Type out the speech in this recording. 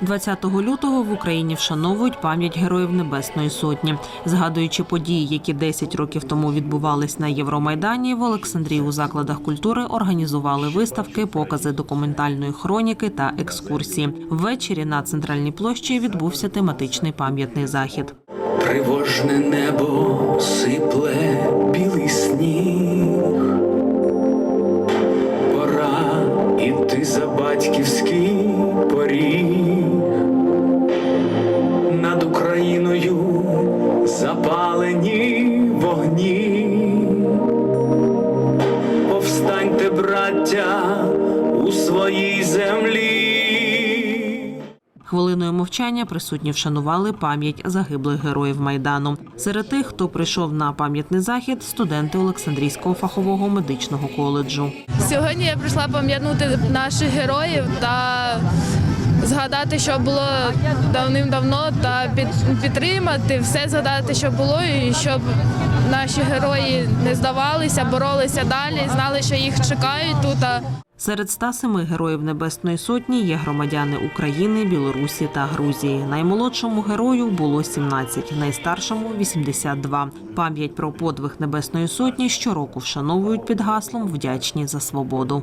20 лютого в Україні вшановують пам'ять героїв Небесної Сотні. Згадуючи події, які 10 років тому відбувались на Євромайдані, в Олександрії у закладах культури організували виставки, покази документальної хроніки та екскурсії. Ввечері на центральній площі відбувся тематичний пам'ятний захід. Тривожне небо сипле білий сніг. Пора іти за батьківський Україною запалені вогні. Повстаньте, браття, у своїй землі. Хвилиною мовчання присутні вшанували пам'ять загиблих героїв майдану. Серед тих, хто прийшов на пам'ятний захід, студенти Олександрійського фахового медичного коледжу. Сьогодні я прийшла пам'ятнути наших героїв та згадати, що було давним-давно, та підтримати все згадати, що було, і щоб наші герої не здавалися, боролися далі, знали, що їх чекають тут. Серед 107 героїв Небесної Сотні є громадяни України, Білорусі та Грузії. Наймолодшому герою було 17, найстаршому 82. Пам'ять про подвиг Небесної Сотні щороку вшановують під гаслом Вдячні за свободу.